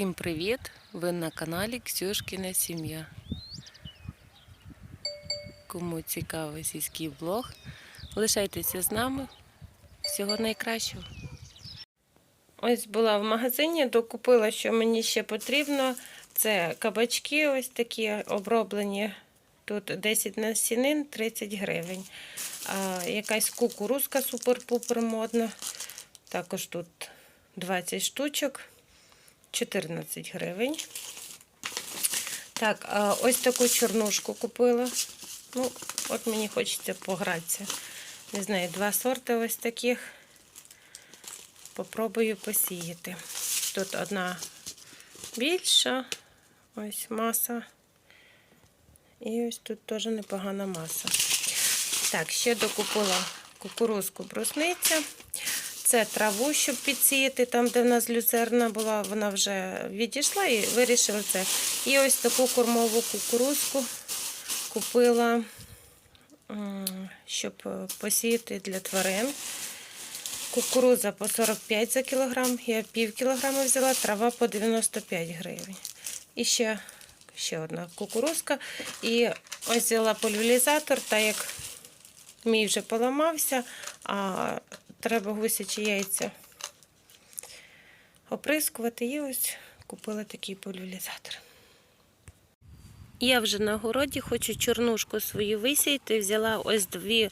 Всім привіт! Ви на каналі Ксюшкіна Сім'я. Кому цікавий сільський блог, лишайтеся з нами. Всього найкращого. Ось була в магазині, докупила, що мені ще потрібно. Це кабачки ось такі оброблені. Тут 10 насінин, 30 гривень. А, якась кукурузка супер-пупер модна. Також тут 20 штучок. 14 гривень. Так, ось таку чорнушку купила. Ну, от мені хочеться погратися. Не знаю, два сорти ось таких. Попробую посіяти. Тут одна більша, ось маса. І ось тут теж непогана маса. Так, ще докупила кукурузку брусниця. Це траву, щоб підсіяти, там, де в нас люцерна була, вона вже відійшла і вирішила це. І ось таку кормову кукурузку купила, щоб посіяти для тварин. Кукуруза по 45 за кілограм, я пів кілограма взяла, трава по 95 гривень. І ще, ще одна кукурузка. І ось взяла пульверізатор, так як мій вже поламався, а треба гусячі яйця оприскувати. І ось купила такий пульверізатор. Я вже на городі хочу чорнушку свою висіяти. Взяла ось дві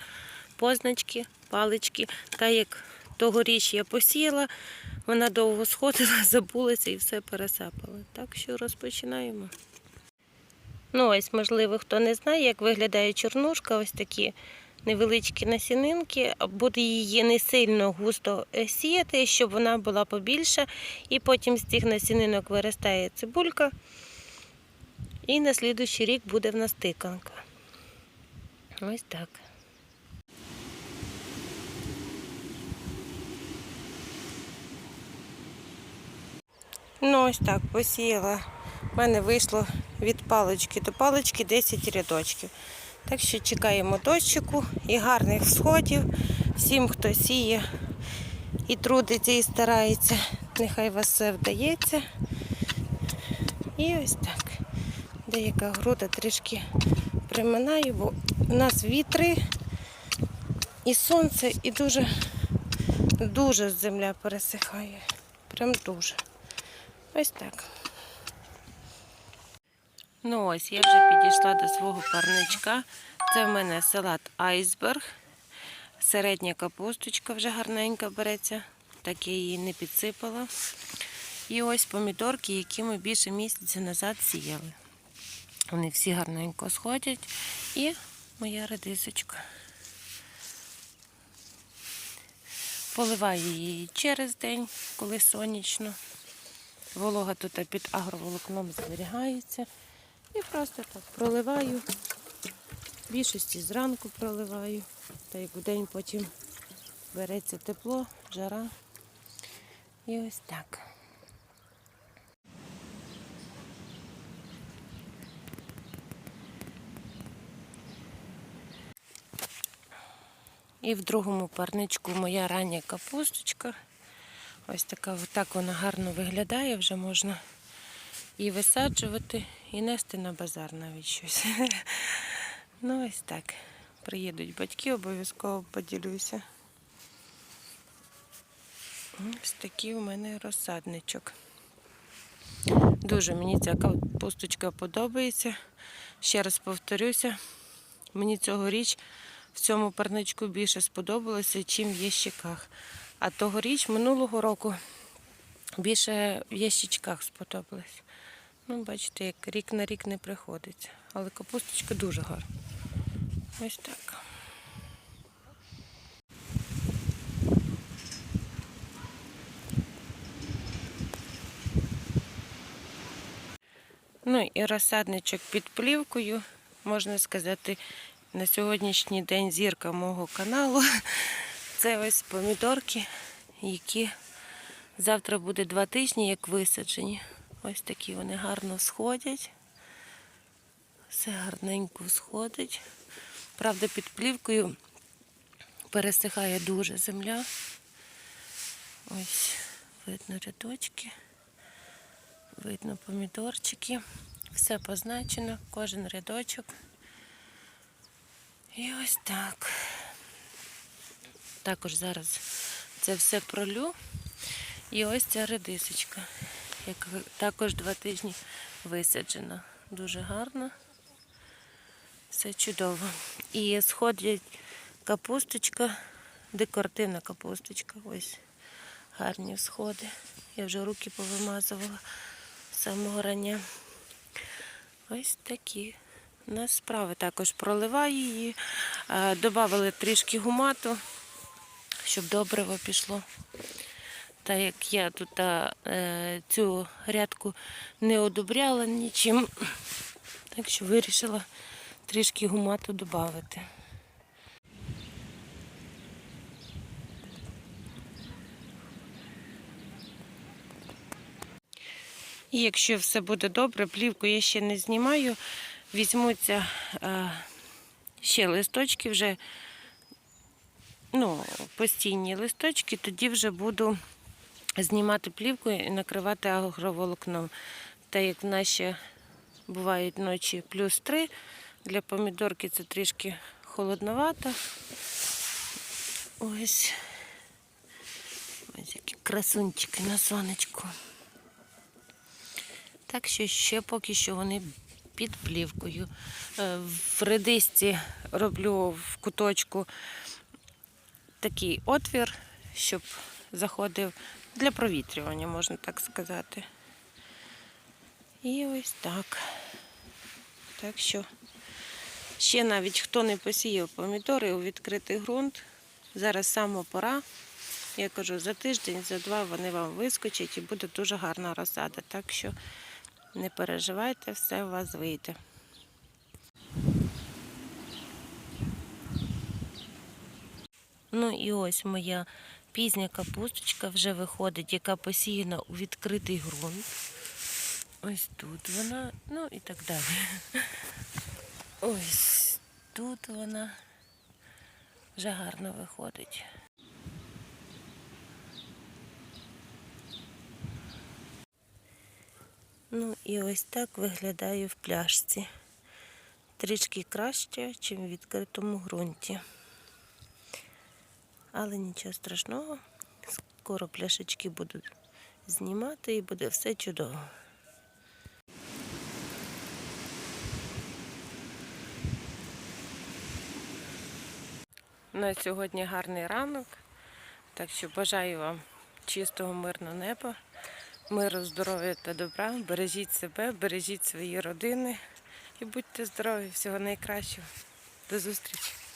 позначки, палички. Та як тогоріч я посіяла, вона довго сходила, забулася і все пересапала. Так що розпочинаємо. Ну, ось, можливо, хто не знає, як виглядає чорнушка, ось такі невеличкі насінинки, буде її не сильно густо сіяти, щоб вона була побільша. І потім з цих насінинок виростає цибулька. І на слідуючий рік буде в нас тиканка. Ось так. Ну, ось так посіяла. У мене вийшло від палички до палички 10 рядочків. Так що чекаємо дощику і гарних сходів. Всім, хто сіє і трудиться, і старається, нехай вас все вдається. І ось так. Деяка груда трішки приминаю, бо у нас вітри і сонце, і дуже, дуже земля пересихає. Прям дуже. Ось так. Ну ось, я вже підійшла до свого парничка. Це в мене салат айсберг. Середня капусточка вже гарненька береться. Так я її не підсипала. І ось помідорки, які ми більше місяця назад сіяли. Вони всі гарненько сходять. І моя редисочка. Поливаю її через день, коли сонячно. Волога тут під агроволокном зберігається. І просто так проливаю. В більшості зранку проливаю. Та в день потім береться тепло, жара. І ось так. І в другому парничку моя рання капусточка. Ось така так вона гарно виглядає, вже можна і висаджувати, і нести на базар навіть щось. Ну, ось так. Приїдуть батьки, обов'язково поділюся. Ось такий у мене розсадничок. Дуже мені ця капусточка подобається. Ще раз повторюся, мені цьогоріч в цьому парничку більше сподобалося, чим в ящиках. А тогоріч минулого року більше в ящичках сподобалось. Ну, бачите, як рік на рік не приходиться. Але капусточка дуже гарна. Ось так. Ну і розсадничок під плівкою, можна сказати, на сьогоднішній день зірка мого каналу. Це ось помідорки, які завтра буде два тижні, як висаджені. Ось такі вони гарно сходять. Все гарненько сходить. Правда, під плівкою пересихає дуже земля. Ось видно рядочки. Видно помідорчики. Все позначено, кожен рядочок. І ось так. Також зараз це все пролю. І ось ця редисочка, яка також два тижні висаджена. Дуже гарно. Все чудово. І сходять капусточка, декоративна капусточка. Ось гарні сходи. Я вже руки повимазувала з самого рання. Ось такі. У нас справи також проливаю її. Е, трішки гумату, щоб добриво пішло. Та як я тут е, цю рядку не одобряла нічим, так що вирішила трішки гумату додати. І якщо все буде добре, плівку я ще не знімаю, візьмуться е, ще листочки, вже ну, постійні листочки, тоді вже буду знімати плівку і накривати агроволокном. Та як в ще бувають ночі плюс 3, для помідорки це трішки холодновато. Ось. Ось які красунчики на сонечку. Так що ще поки що вони під плівкою. Е, В редисці роблю в куточку такий отвір, щоб заходив для провітрювання, можна так сказати. І ось так. Так що ще навіть хто не посіяв помідори у відкритий ґрунт, зараз саме пора. Я кажу, за тиждень, за два вони вам вискочать і буде дуже гарна розсада. Так що не переживайте, все у вас вийде. Ну і ось моя пізня капусточка вже виходить, яка посіяна у відкритий ґрунт. Ось тут вона, ну і так далі. Ось тут вона вже гарно виходить. Ну і ось так виглядає в пляшці. Трішки краще, ніж в відкритому ґрунті. Але нічого страшного. Скоро пляшечки будуть знімати і буде все чудово. На сьогодні гарний ранок, так що бажаю вам чистого мирного неба, миру, здоров'я та добра. Бережіть себе, бережіть свої родини і будьте здорові, всього найкращого. До зустрічі!